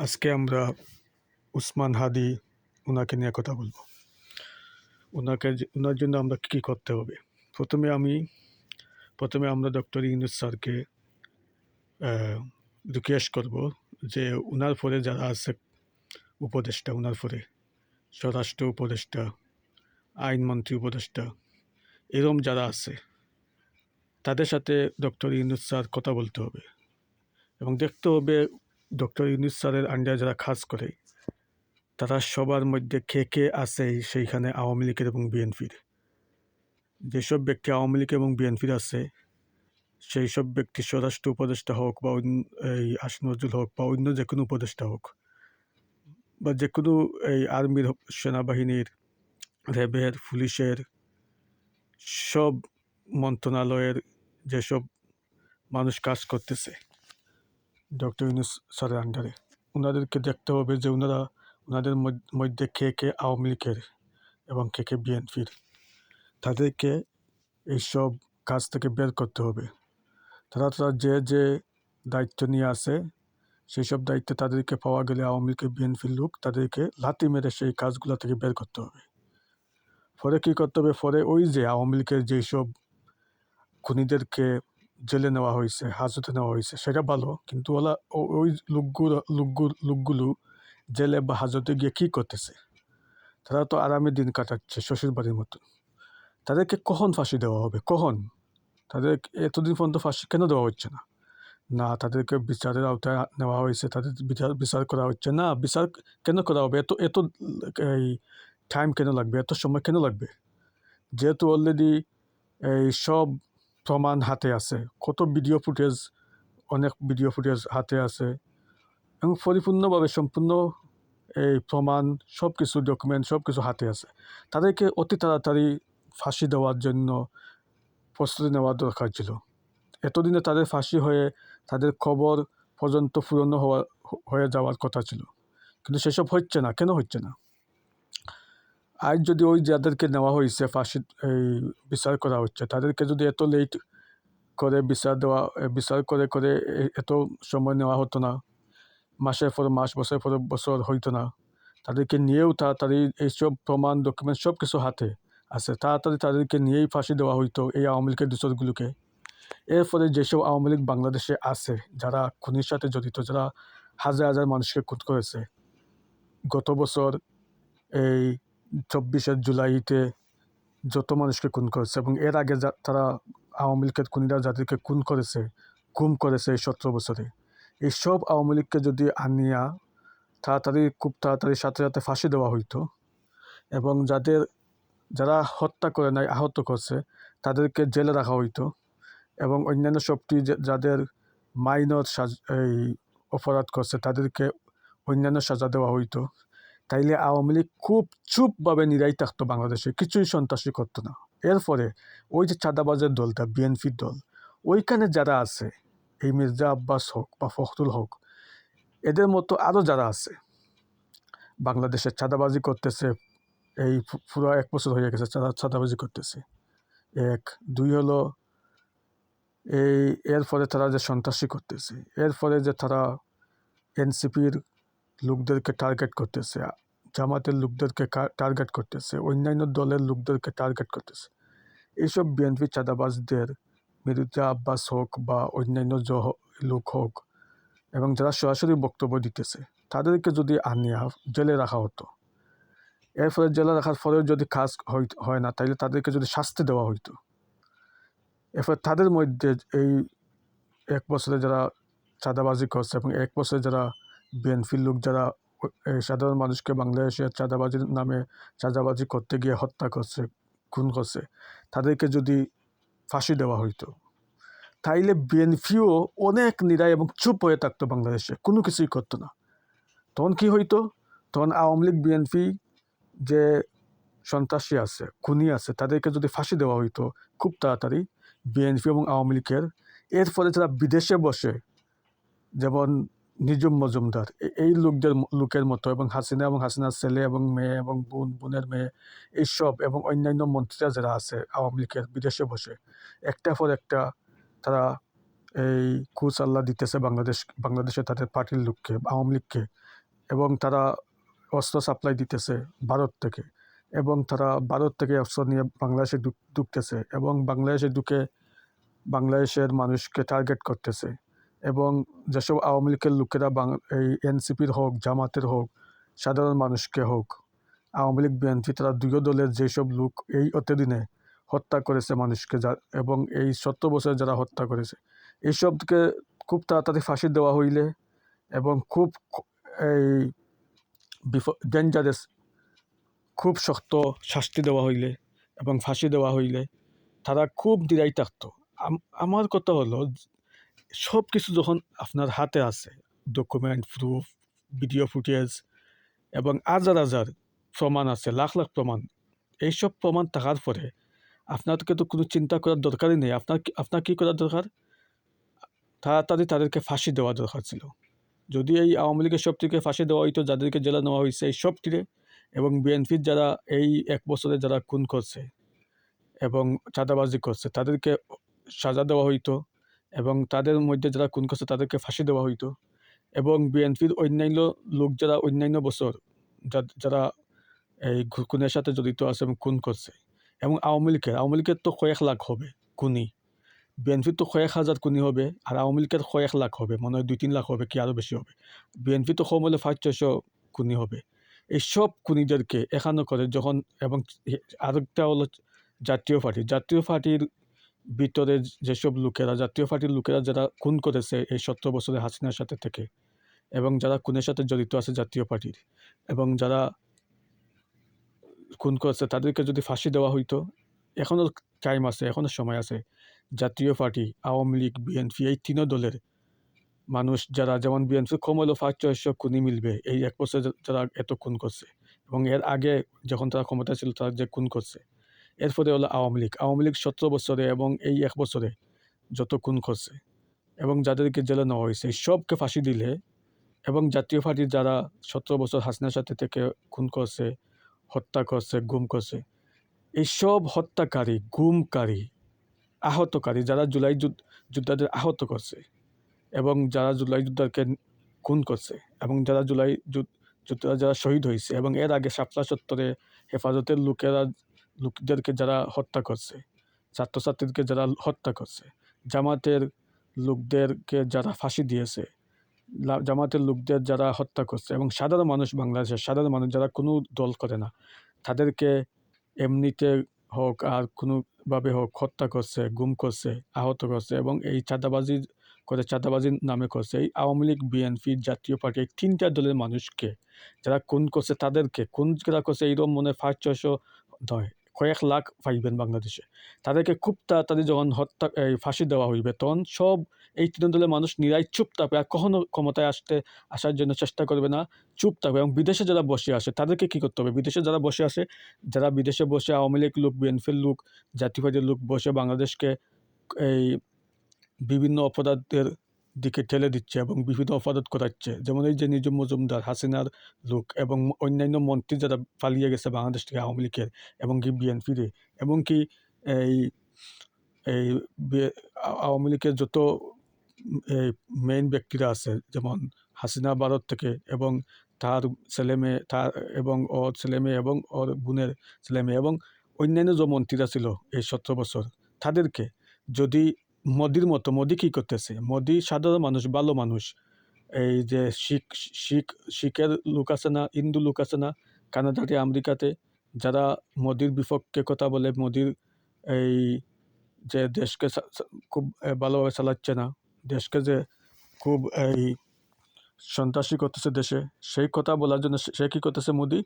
আজকে আমরা উসমান হাদি ওনাকে নিয়ে কথা বলব। ওনাকে ওনার জন্য আমরা কী করতে হবে? প্রথমে আমি, প্রথমে আমরা ডক্টর ইউনুস স্যারকে রিকোয়েস্ট করব যে ওনার পরে যারা আছে, উপদেষ্টা ওনার পরে, স্বরাষ্ট্র উপদেষ্টা, আইনমন্ত্রী উপদেষ্টা, এরম যারা আছে, তাদের সাথে ডক্টর ইউনুস স্যার কথা বলতে হবে এবং দেখতে হবে ডক্টর ইউনুস স্যারের আন্ডারে যারা কাজ করে, তারা সবার মধ্যে কে কে আছে সেইখানে আওয়ামী লীগের এবং বিএনপির? যেসব ব্যক্তি আওয়ামী লীগ এবং বিএনপির আছে সেই সব ব্যক্তি স্বরাষ্ট্র উপদেষ্টা হোক বা এই আসিফ নজরুল হোক বা অন্য যে কোনো উপদেষ্টা হোক বা যে কোনো এই আর্মির সেনাবাহিনীর, র্যাবের, পুলিশের, সব মন্ত্রণালয়ের যেসব মানুষ কাজ করতেছে ডক্টর ইউনুস স্যারের আন্ডারে। ওনাদেরকে দেখতে হবে যে ওনারা ওনাদের মধ্যে কে কে আওয়ামী লীগের এবং কে কে বিএনপির। তাদেরকে এইসব কাজ থেকে বের করতে হবে। তারা তারা যে যে দায়িত্ব নিয়ে আসে সেই সব দায়িত্বে তাদেরকে পাওয়া গেলে আওয়ামী লীগের বিএনপির লোক তাদেরকে লাথি মেরে সেই কাজগুলো থেকে বের করতে হবে। পরে কী করতে হবে? পরে ওই যে আওয়ামী লীগের যেই সব খুনিদেরকে জেলে নেওয়া হয়েছে, হাজতে নেওয়া হয়েছে, সেটা ভালো। কিন্তু ওলা ওই লোকগুলো লোকগুলো লোকগুলো জেলে বা হাজতে গিয়ে কী করতেছে? তারা তো আরামে দিন কাটাচ্ছে শ্বশুর বাড়ির মতন তাদেরকে কখন ফাঁসি দেওয়া হবে? কখন? তাদের এতদিন পর্যন্ত ফাঁসি কেন দেওয়া হচ্ছে না? না, তাদেরকে বিচারের আওতায় নেওয়া হয়েছে, তাদের বিচার বিচার করা হচ্ছে না। বিচার কেন করা হবে? এত এত, এই টাইম কেন লাগবে? এত সময় কেন লাগবে? যেহেতু অলরেডি এই সব প্রমাণ হাতে আছে। কত ভিডিও ফুটেজ অনেক ভিডিও ফুটেজ হাতে আছে। এবং পরিপূর্ণভাবে সম্পূর্ণ এই প্রমাণ সব কিছু ডকুমেন্ট সব কিছু হাতে আছে। তাদেরকে অতি তাড়াতাড়ি ফাঁসি দেওয়ার জন্য প্রস্তুতি নেওয়া দরকার ছিল। এতদিনে তাদের ফাঁসি হয়ে তাদের খবর পর্যন্ত পুরনো হওয়া, হয়ে যাওয়ার কথা ছিল। কিন্তু সেসব হচ্ছে না। কেন হচ্ছে না? আজ যদি ওই যাদেরকে নেওয়া হয়েছে ফাঁসি, এই বিচার করা হচ্ছে, তাদেরকে যদি এত লেট করে বিচার দেওয়া বিচার করে করে এত সময় নেওয়া হতো না, মাসের পর মাস, বছরের পর বছর হইতো না, তাদেরকে নিয়েও তাড়াতাড়ি এইসব প্রমাণ ডকুমেন্ট সব কিছু হাতে আছে, তাড়াতাড়ি তাদেরকে নিয়েই ফাঁসি দেওয়া হইতো এই আওয়ামী লীগের দূষরগুলোকে। এর ফলে যেসব আওয়ামী লীগ বাংলাদেশে আছে, যারা খুনির সাথে জড়িত, যারা হাজার হাজার মানুষকে খুন করেছে, গত বছর এই চব্বিশে জুলাইতে যত মানুষকে খুন করেছে এবং এর আগে যা তারা আওয়ামী লীগের খুনিরা যাদেরকে খুন করেছে, গুম করেছে এই সতেরো বছরে। এই সব আওয়ামী লীগকে যদি আনিয়া তাড়াতাড়ি খুব তাড়াতাড়ি সাথে সাথে ফাঁসি দেওয়া হইতো এবং যাদের যারা হত্যা করে নাই, আহত করছে, তাদেরকে জেলে রাখা হইতো এবং অন্যান্য সবটি যাদের মাইনর সাজ এই অপরাধ করছে, তাদেরকে অন্যান্য সাজা দেওয়া হইতো। তাইলে আওয়ামী লীগ খুব চুপভাবে নিরাই থাকতো বাংলাদেশে, কিছুই সন্ত্রাসী করতো না। এরপরে ওই যে চাঁদাবাজের দলটা, বিএনপির দল, ওইখানে যারা আছে, এই মির্জা আব্বাস হোক বা ফখরুল হোক, এদের মতো আরও যারা আছে, বাংলাদেশে চাঁদাবাজি করতেছে, এই পুরো এক বছর হয়ে গেছে চাঁদা, চাঁদাবাজি করতেছে। এক, দুই হলো এই এর ফলে তারা যে সন্ত্রাসী করতেছে এর ফলে যে তারা এনসিপির লোকদেরকে টার্গেট করতেছে, জামাতের লোকদেরকে টার্গেট করতেছে, অন্যান্য দলের লোকদেরকে টার্গেট করতেছে। এইসব বিএনপি চাঁদাবাজদের মির্জা আব্বাস হোক বা অন্যান্য লোক হোক এবং যারা সরাসরি বক্তব্য দিতেছে, তাদেরকে যদি আনিয়া জেলে রাখা হতো এর ফলে জেলে রাখার ফলেও যদি কাজ হয় না তাহলে তাদেরকে যদি শাস্তি দেওয়া হইতো। এরপর তাদের মধ্যে এই এক বছরে যারা চাঁদাবাজি করছে এবং এক বছরে যারা বিএনপির লোক যারা সাধারণ মানুষকে বাংলাদেশে চাঁদাবাজির নামে চাঁদাবাজি করতে গিয়ে হত্যা করছে, খুন করছে, তাদেরকে যদি ফাঁসি দেওয়া হইতো, তাইলে বিএনপিও অনেক নিরায় এবং চুপ হয়ে থাকতো বাংলাদেশে, কোনো কিছুই করতো না। তখন কি হইতো? তখন আওয়ামী লীগ, বিএনপি যে সন্ত্রাসী আছে, খুনি আছে, তাদেরকে যদি ফাঁসি দেওয়া হইতো খুব তাড়াতাড়ি, বিএনপি এবং আওয়ামী লীগের এর ফলে যারা বিদেশে বসে, যেমন নিজুম মজুমদার। এই লোকদের লোকের মতো এবং হাসিনা এবং হাসিনার ছেলে এবং মেয়ে এবং বোন, বোনের মেয়ে এইসব এবং অন্যান্য মন্ত্রীরা যারা আছে আওয়ামী লীগের বিদেশে বসে, একটা পর একটা তারা এই কুচ আল্লাহ দিতেছে বাংলাদেশ, বাংলাদেশে তাদের পার্টির লোককে, আওয়ামী লীগকে এবং তারা অস্ত্র সাপ্লাই দিতেছে ভারত থেকে এবং তারা ভারত থেকে অস্ত্র নিয়ে বাংলাদেশে ঢুক- ঢুকতেছে এবং বাংলাদেশে ঢুকে বাংলাদেশের মানুষকে টার্গেট করতেছে। এবং যেসব আওয়ামী লীগের লোকেরা এই এনসিপির হোক, জামাতের হোক, সাধারণ মানুষকে হোক, আওয়ামী লীগ বিএনপি, তারা দুই দলের যেসব লোক এই অতদিনে হত্যা করেছে মানুষকে যা এবং এই সত্তর বছরে যারা হত্যা করেছে, এইসবকে খুব তাড়াতাড়ি ফাঁসি দেওয়া হইলে এবং খুব এই ডেঞ্জারাস খুব শক্ত শাস্তি দেওয়া হইলে এবং ফাঁসি দেওয়া হইলে তারা খুব দ্বিধায় থাকতো আম- আমার কথা হলো সব কিছু যখন আপনার হাতে আছে ডকুমেন্ট প্রুফ ভিডিও ফুটেজ এবং হাজার হাজার প্রমাণ আছে, লাখ লাখ প্রমাণ, এইসব প্রমাণ থাকার পরে আপনাকে তো কোনো চিন্তা করার দরকারই নেই। আপনার আপনার কী করার দরকার? তাড়াতাড়ি তাদেরকে ফাঁসি দেওয়া দরকার ছিল। যদি এই আওয়ামী লীগের সব থেকে ফাঁসি দেওয়া হইতো, যাদেরকে জেলা নেওয়া হয়েছে এই সব তীরে এবং বিএনপির যারা এই এক বছরে যারা খুন করছে এবং চাঁদাবাজি করছে, তাদেরকে সাজা দেওয়া হইতো এবং তাদের মধ্যে যারা খুন করছে তাদেরকে ফাঁসি দেওয়া হইতো। এবং বিএনপির অন্যান্য লোক যারা অন্যান্য বছর যারা এই খুনের সাথে জড়িত আছে এবং খুন করছে। এবং আওয়ামী লীগের আওয়ামী লীগের তো কয়েক লাখ হবে খুনি। বিএনপির তো কয়েক হাজার খুনি হবে আর আওয়ামী লীগের কয়েক লাখ হবে, মনে হয় দুই তিন লাখ হবে কি আরও বেশি হবে। বিএনপি তো কম হলে পাঁচ ছয়শো খুনি হবে। এই সব খুনিদেরকে এখানো করে যখন এবং আরেকটা হলো জাতীয় পার্টি। জাতীয় পার্টির ভিতরে যেসব লোকেরা, জাতীয় পার্টির লোকেরা যারা খুন করেছে এই সত্তর বছরে হাসিনার সাথে থেকে এবং যারা খুনের সাথে জড়িত আছে জাতীয় পার্টির এবং যারা খুন করেছে তাদেরকে যদি ফাঁসি দেওয়া হইতো এখনও টাইম আছে এখনও সময় আছে জাতীয় পার্টি, আওয়ামী লীগ বিএনপি এই তিনও দলের মানুষ যারা, যেমন বিএনপি হলেও পাঁচ ছয়শো খুনি মিলবে এই এক বছর যারা এত খুন করছে এবং এর আগে যখন তারা ক্ষমতা ছিল তারা যে খুন করছে। এরপরে হলো আওয়ামী লীগ। আওয়ামী লীগ সতেরো বছরে এবং এই এক বছরে যত খুন করছে এবং যাদেরকে জেলে নেওয়া হয়েছে, এই সবকে ফাঁসি দিলে এবং জাতীয় পার্টির যারা সতেরো বছর হাসিনার সাথে থেকে খুন করছে, হত্যা করছে, গুম করছে এইসব হত্যাকারী, গুমকারী, আহতকারী, যারা জুলাই যুদ্ধ- যোদ্ধাদের আহত করছে এবং যারা জুলাই যোদ্ধাকে খুন করছে এবং যারা জুলাই যুদ্ধ- যোদ্ধারা যারা শহীদ হয়েছে এবং এর আগে শাপলা চত্বরে হেফাজতের লোকেরা লোকদেরকে যারা হত্যা করছে, ছাত্রছাত্রীদেরকে যারা হত্যা করছে, জামাতের লোকদেরকে যারা ফাঁসি দিয়েছে জামাতের লোকদের যারা হত্যা করছে এবং সাধারণ মানুষ বাংলাদেশের সাধারণ মানুষ যারা কোনো দল করে না, তাদেরকে এমনিতে হোক আর কোনোভাবে হোক হত্যা করছে, গুম করছে, আহত করছে এবং এই চাঁদাবাজি করে চাঁদাবাজির নামে করছে। এই আওয়ামী লীগ, বিএনপি জাতীয় পার্টি এই তিনটা দলের মানুষকে যারা কোন করছে তাদেরকে, খুন যারা করছে এইরকম মনে পাঁচ ছয়শো নয়। কয়েক লাখ পাইবেন বাংলাদেশে। তাদেরকে খুব তাড়াতাড়ি যখন হত্যা, এই ফাঁসি দেওয়া হইবে, তখন সব এই তিন দলের মানুষ নিরাই চুপ থাকবে আর কখনো ক্ষমতায় আসতে, আসার জন্য চেষ্টা করবে না, চুপ থাকবে এবং বিদেশে যারা বসে আসে, তাদেরকে কী করতে হবে? বিদেশে যারা বসে আসে, যারা বিদেশে বসে আওয়ামী লীগ লোক, বিএনপির লোক জাতীয় পার্টির লোক বসে বাংলাদেশকে এই বিভিন্ন অপরাধের দিকে ঠেলে দিচ্ছে এবং বিভিন্ন অপরাধ করাচ্ছে যেমন এই যে নিজম মজুমদার হাসিনার লোক এবং অন্যান্য মন্ত্রী যারা পালিয়ে গেছে বাংলাদেশ থেকে আওয়ামী লীগের এবং কি বিএনপির, এবং কি এই এই আওয়ামী লীগের যত এই মেইন ব্যক্তিরা আছে, যেমন হাসিনা ভারত থেকে এবং তার ছেলে মেয়ে, তার এবং ওর ছেলে মেয়ে এবং ওর বোনের ছেলে মেয়ে এবং অন্যান্য যে মন্ত্রীরা ছিল এই সতেরো বছর, তাদেরকে যদি মোদির মতো, মোদি কী করতেছে? মোদি সাধারণ মানুষ, ভালো মানুষ। এই যে শিখ শিখ, শিখের লোক আছে না, হিন্দু লোক আছে না কানাডাতে আমেরিকাতে, যারা মোদির বিপক্ষে কথা বলে, মোদির এই যে দেশকে খুব ভালোভাবে চালাচ্ছে না, দেশকে যে খুব এই সন্ত্রাসী করতেছে দেশে, সেই কথা বলার জন্য সে- কী করতেছে মোদি?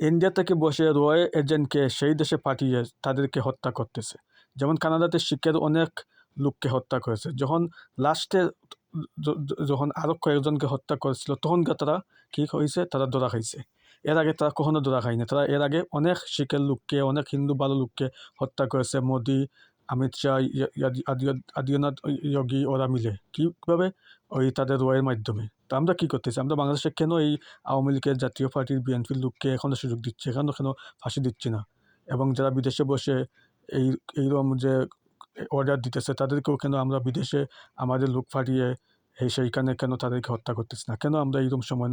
ইন্ডিয়া থেকে বসে রয় এজেন্টকে সেই দেশে পাঠিয়ে তাদেরকে হত্যা করতেছে। যেমন কানাডাতে শিখের অনেক লোককে হত্যা করেছে। যখন লাস্টে যখন আরও কয়েকজনকে হত্যা করেছিল তখন গিয়ে তারা কী হয়েছে? তারা ধরা খাইছে। এর আগে তারা কখনো ধরা খায়নি। তারা এর আগে অনেক শিখের লোককে, অনেক হিন্দু ভালো লোককে হত্যা করেছে। মোদি, অমিত শাহ আদিত্য- যোগী ওরা মিলে। কীভাবে? ওই তাদের রয়ের মাধ্যমে। তো আমরা কী করতেছি? আমরা বাংলাদেশে কেন এই আওয়ামী লীগের জাতীয় পার্টির বিএনপির লোককে এখনও সুযোগ দিচ্ছে? এখনও কেন ফাঁসি দিচ্ছি না? এবং যারা বিদেশে বসে এই এইরকম যে অর্ডার দিতেছে, তাদেরকেও কেন আমরা বিদেশে আমাদের লোক পাঠিয়ে সেইখানে কেন তাদেরকে হত্যা করতেছি না? কেন আমরা এইরকম সময়